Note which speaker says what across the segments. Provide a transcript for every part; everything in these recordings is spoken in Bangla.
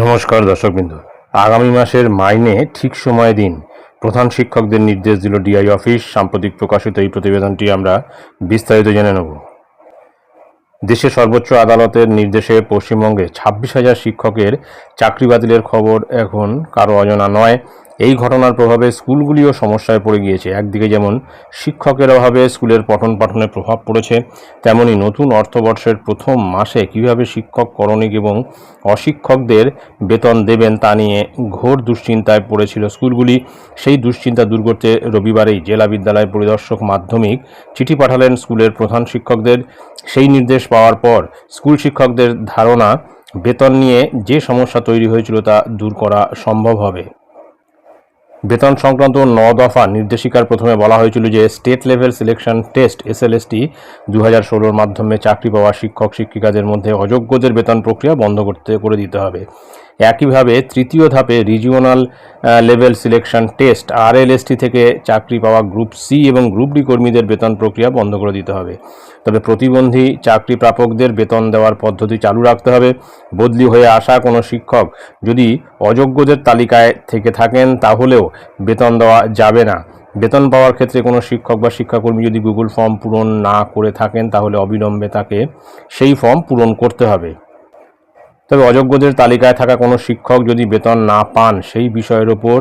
Speaker 1: নমস্কার দর্শকবৃন্দ। আগামী মাসের মাইনে ঠিক সময় দিন। প্রধান শিক্ষকদের নির্দেশ দিল ডিআই অফিস সাম্প্রতিক প্রকাশিত এই প্রতিবেদনটি আমরা বিস্তারিত জেনে নেব। দেশের সর্বোচ্চ আদালতের নির্দেশে পশ্চিমবঙ্গে ছাব্বিশ হাজার শিক্ষকের চাকরি বাতিলের খবর এখন কারও অজানা নয়। এই ঘটনার প্রভাবে স্কুলগুলিও সমস্যায় পড়ে গিয়েছে। একদিকে যেমন শিক্ষকের অভাবে স্কুলের পঠন পাঠনে প্রভাব পড়েছে, তেমনি নতুন অর্থবর্ষের প্রথম মাসে কীভাবে শিক্ষক করণিক এবং অশিক্ষকদের বেতন দেবেন তা নিয়ে ঘোর দুশ্চিন্তায় পড়েছিল স্কুলগুলি। সেই দুশ্চিন্তা দূর করতে রবিবারেই জেলা বিদ্যালয় পরিদর্শক মাধ্যমিক চিঠি পাঠালেন স্কুলের প্রধান শিক্ষকদের। সেই নির্দেশ পাওয়ার পর স্কুল শিক্ষকদের ধারণা, বেতন নিয়ে যে সমস্যা তৈরি হয়েছিল তা দূর করা সম্ভব হবে। বেতন সংক্রান্ত ন দফা নির্দেশিকার প্রথমে বলা হয়েছিল যে state level selection test, SLST দু হাজার ষোলোর মাধ্যমে চাকরি পাওয়া শিক্ষক, শিক্ষিকাদের মধ্যে অযোগ্যদের বেতন প্রক্রিয়া বন্ধ করতে, করে দিতে হবে। একইভাবে তৃতীয় ধাপে regional level selection test RLST থেকে চাকরি পাওয়া গ্রুপ সি এবং গ্রুপ ডি কর্মীদের বেতন প্রক্রিয়া বন্ধ করে দিতে হবে। তবে প্রতিবন্ধী চাকরি প্রাপকদের বেতন দেওয়ার পদ্ধতি চালু রাখতে হবে। বদলি হয়ে আসা কোনো শিক্ষক যদি অযোগ্যদের তালিকায় থেকে থাকেন তাহলেও বেতন দেওয়া যাবে না। বেতন পাওয়ার ক্ষেত্রে কোনো শিক্ষক বা শিক্ষাকর্মী যদি গুগল ফর্ম পূরণ না করে থাকেন তাহলে অবিলম্বে তাকে সেই ফর্ম পূরণ করতে হবে। তবে অযোগ্যদের তালিকায় থাকা কোনো শিক্ষক যদি বেতন না পান, সেই বিষয়ের ওপর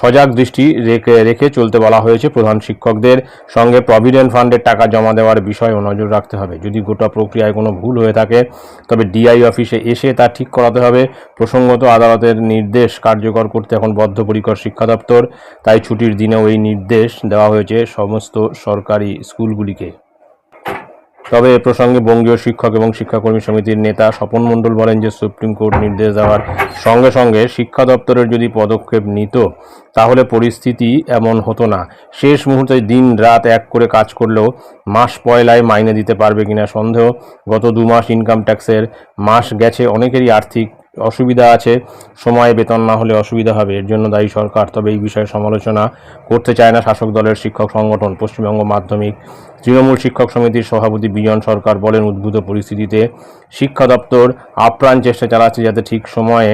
Speaker 1: সজাগ দৃষ্টি রেখে রেখে চলতে বলা হয়েছে। প্রধান শিক্ষকদের সঙ্গে প্রভিডেন্ট ফান্ডের টাকা জমা দেওয়ার বিষয়েও নজর রাখতে হবে। যদি গোটা প্রক্রিয়ায় কোনো ভুল হয়ে থাকে, তবে ডিআই অফিসে এসে তা ঠিক করাতে হবে। প্রসঙ্গত আদালতের নির্দেশ কার্যকর করতে এখন বদ্ধপরিকর শিক্ষা দপ্তর। তাই ছুটির দিনেও এই নির্দেশ দেওয়া হয়েছে সমস্ত সরকারি স্কুলগুলিকে। তবে এ প্রসঙ্গে বঙ্গীয় শিক্ষক এবং শিক্ষাকর্মী সমিতির নেতা স্বপন মণ্ডল বলেন যে, সুপ্রিম কোর্ট নির্দেশ দেওয়ার সঙ্গে সঙ্গে শিক্ষা দপ্তরের যদি পদক্ষেপ নিত, তাহলে পরিস্থিতি এমন হতো না। শেষ মুহূর্তে দিন রাত এক করে কাজ করলেও মাস পয়লায় মাইনে দিতে পারবে কিনা সন্দেহ। গত দু মাস ইনকাম ট্যাক্সের মাস গেছে, অনেকেরই আর্থিক অসুবিধা আছে। সময়ে বেতন না হলে অসুবিধা হবে, এর জন্য দায়ী সরকার তবে এই বিষয়ে সমালোচনা করতে চায় না শাসক দলের শিক্ষক সংগঠন, পশ্চিমবঙ্গ মাধ্যমিক তৃণমূল শিক্ষক সমিতির সভাপতি বিজন সরকার বলেন, উদ্ভূত পরিস্থিতিতে শিক্ষা দপ্তর আপ্রাণ চেষ্টা চালাচ্ছে যাতে ঠিক সময়ে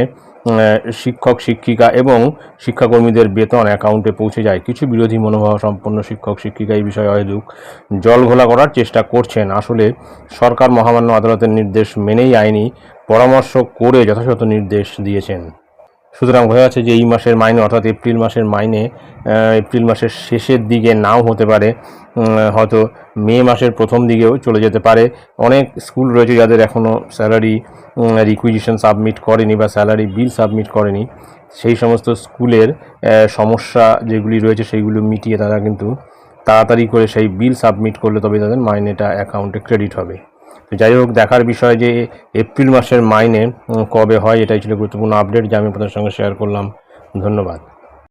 Speaker 1: শিক্ষক, শিক্ষিকা এবং শিক্ষাকর্মীদের বেতন অ্যাকাউন্টে পৌঁছে যায়। কিছু বিরোধী মনোভাব সম্পন্ন শিক্ষক, শিক্ষিকা এই বিষয়ে অহেতুক জল ঘোলা করার চেষ্টা করছেন। আসলে সরকার মহামান্য আদালতের নির্দেশ মেনেই আইনি পরামর্শ করে যথাযথ নির্দেশ দিয়েছেন। সুতরাং বোঝা যাচ্ছে যে এই মাসের মাইনে অর্থাৎ এপ্রিল মাসের মাইনে এপ্রিল মাসের শেষের দিকে নাও হতে পারে। হয়তো মে মাসের প্রথম দিকেও চলে যেতে পারে। অনেক স্কুল রয়েছে যাদের এখনও স্যালারি রিকুইজিশন সাবমিট করেনি বা স্যালারি বিল সাবমিট করেনি। সেই সমস্ত স্কুলের সমস্যা যেগুলি রয়েছে সেইগুলো মিটিয়ে তারা কিন্তু তাড়াতাড়ি করে সেই বিল সাবমিট করলে তবে তাদের মাইনেটা অ্যাকাউন্টে ক্রেডিট হবে। যাই হোক, দেখার বিষয় যে এপ্রিল মাসের মাইনে কবে হয়, এটাই ছিল গুরুত্বপূর্ণ আপডেট যা আমি আপনাদের সঙ্গে শেয়ার করলাম। ধন্যবাদ।